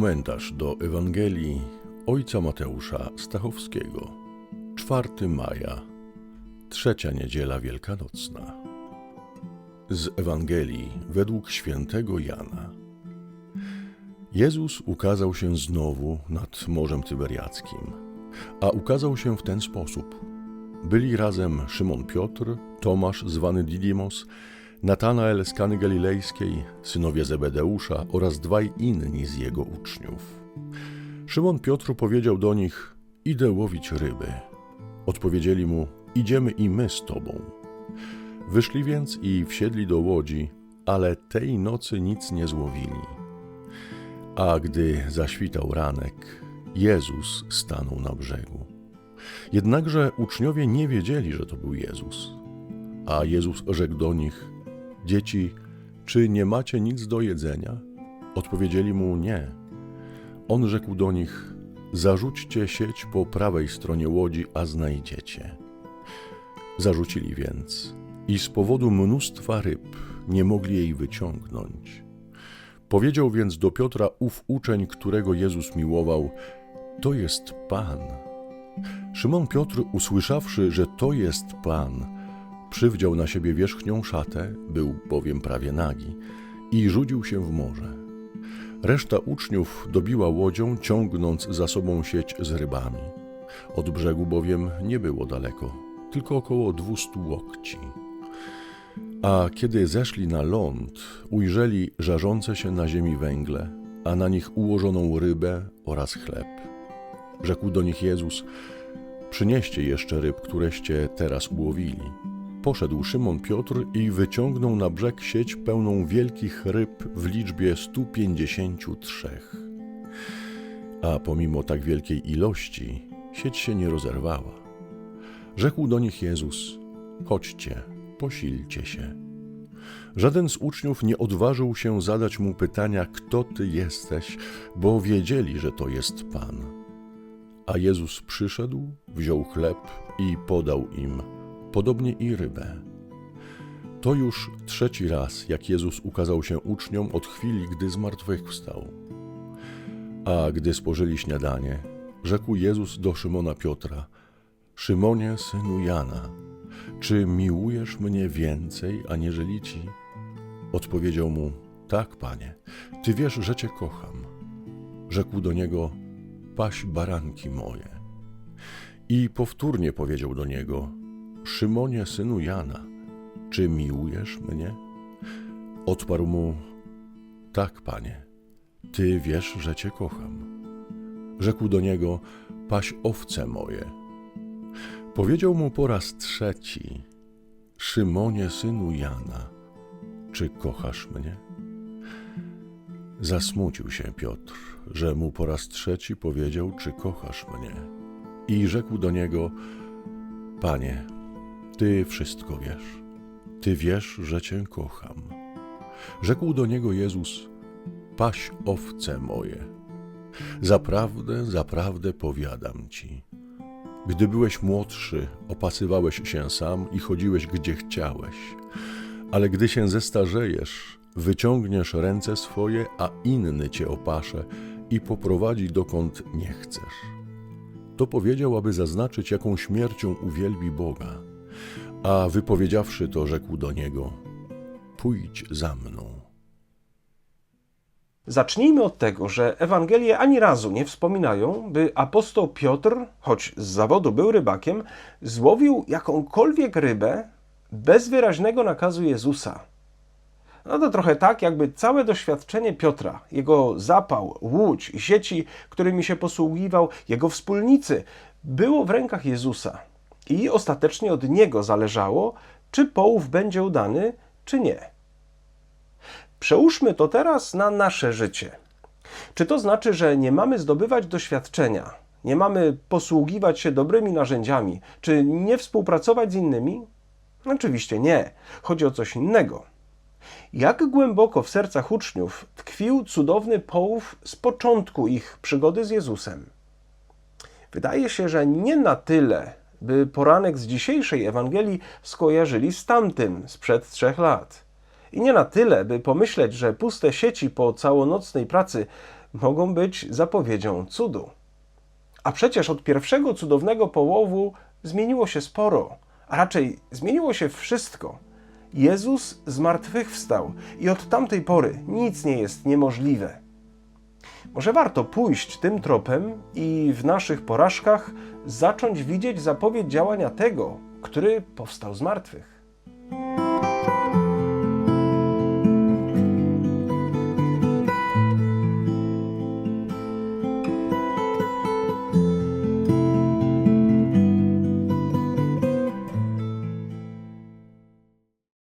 Komentarz do Ewangelii ojca Mateusza Stachowskiego. 4 maja, trzecia niedziela wielkanocna. Z Ewangelii według świętego Jana. Jezus ukazał się znowu nad Morzem Tyberiackim, a ukazał się w ten sposób. Byli razem Szymon Piotr, Tomasz zwany Didymos, Natanael z Kany Galilejskiej, synowie Zebedeusza oraz dwaj inni z jego uczniów. Szymon Piotr powiedział do nich: Idę łowić ryby. Odpowiedzieli mu: Idziemy i my z tobą. Wyszli więc i wsiedli do łodzi, ale tej nocy nic nie złowili. A gdy zaświtał ranek, Jezus stanął na brzegu. Jednakże uczniowie nie wiedzieli, że to był Jezus. A Jezus rzekł do nich: Dzieci, czy nie macie nic do jedzenia? Odpowiedzieli mu nie. On rzekł do nich: Zarzućcie sieć po prawej stronie łodzi, a znajdziecie. Zarzucili więc i z powodu mnóstwa ryb nie mogli jej wyciągnąć. Powiedział więc do Piotra ów uczeń, którego Jezus miłował: To jest Pan. Szymon Piotr, usłyszawszy, że to jest Pan, przywdział na siebie wierzchnią szatę, był bowiem prawie nagi, i rzucił się w morze. Reszta uczniów dobiła łodzią, ciągnąc za sobą sieć z rybami. Od brzegu bowiem nie było daleko, tylko około dwustu łokci. A kiedy zeszli na ląd, ujrzeli żarzące się na ziemi węgle, a na nich ułożoną rybę oraz chleb. Rzekł do nich Jezus: Przynieście jeszcze ryb, któreście teraz ułowili. Poszedł Szymon Piotr i wyciągnął na brzeg sieć pełną wielkich ryb w liczbie 153. A pomimo tak wielkiej ilości, sieć się nie rozerwała. Rzekł do nich Jezus: Chodźcie, posilcie się. Żaden z uczniów nie odważył się zadać mu pytania, kto ty jesteś, bo wiedzieli, że to jest Pan. A Jezus przyszedł, wziął chleb i podał im podobnie i rybę. To już trzeci raz, jak Jezus ukazał się uczniom od chwili, gdy zmartwychwstał. A gdy spożyli śniadanie, rzekł Jezus do Szymona Piotra: Szymonie, synu Jana, czy miłujesz mnie więcej, aniżeli ci? Odpowiedział mu: Tak, panie, ty wiesz, że cię kocham. Rzekł do niego: Paś baranki moje. I powtórnie powiedział do niego: Szymonie, synu Jana, czy miłujesz mnie? Odparł mu: Tak, panie, ty wiesz, że cię kocham. Rzekł do niego: Paś owce moje. Powiedział mu po raz trzeci: Szymonie, synu Jana, czy kochasz mnie? Zasmucił się Piotr, że mu po raz trzeci powiedział: Czy kochasz mnie? I rzekł do niego: Panie, ty wszystko wiesz. Ty wiesz, że Cię kocham. Rzekł do niego Jezus: Paś owce moje. Zaprawdę, zaprawdę powiadam Ci. Gdy byłeś młodszy, opasywałeś się sam i chodziłeś gdzie chciałeś. Ale gdy się zestarzejesz, wyciągniesz ręce swoje, a inny cię opasze i poprowadzi dokąd nie chcesz. To powiedział, aby zaznaczyć, jaką śmiercią uwielbi Boga. A wypowiedziawszy to, rzekł do niego: Pójdź za mną. Zacznijmy od tego, że Ewangelie ani razu nie wspominają, by apostoł Piotr, choć z zawodu był rybakiem, złowił jakąkolwiek rybę bez wyraźnego nakazu Jezusa. No to trochę tak, jakby całe doświadczenie Piotra, jego zapał, łódź sieci, którymi się posługiwał, jego wspólnicy, było w rękach Jezusa. I ostatecznie od niego zależało, czy połów będzie udany, czy nie. Przełóżmy to teraz na nasze życie. Czy to znaczy, że nie mamy zdobywać doświadczenia, nie mamy posługiwać się dobrymi narzędziami, czy nie współpracować z innymi? Oczywiście nie. Chodzi o coś innego. Jak głęboko w sercach uczniów tkwił cudowny połów z początku ich przygody z Jezusem? Wydaje się, że nie na tyle, by poranek z dzisiejszej Ewangelii skojarzyli z tamtym sprzed trzech lat. I nie na tyle, by pomyśleć, że puste sieci po całonocnej pracy mogą być zapowiedzią cudu. A przecież od pierwszego cudownego połowu zmieniło się sporo, a raczej zmieniło się wszystko. Jezus zmartwychwstał i od tamtej pory nic nie jest niemożliwe. Może warto pójść tym tropem i w naszych porażkach zacząć widzieć zapowiedź działania tego, który powstał z martwych.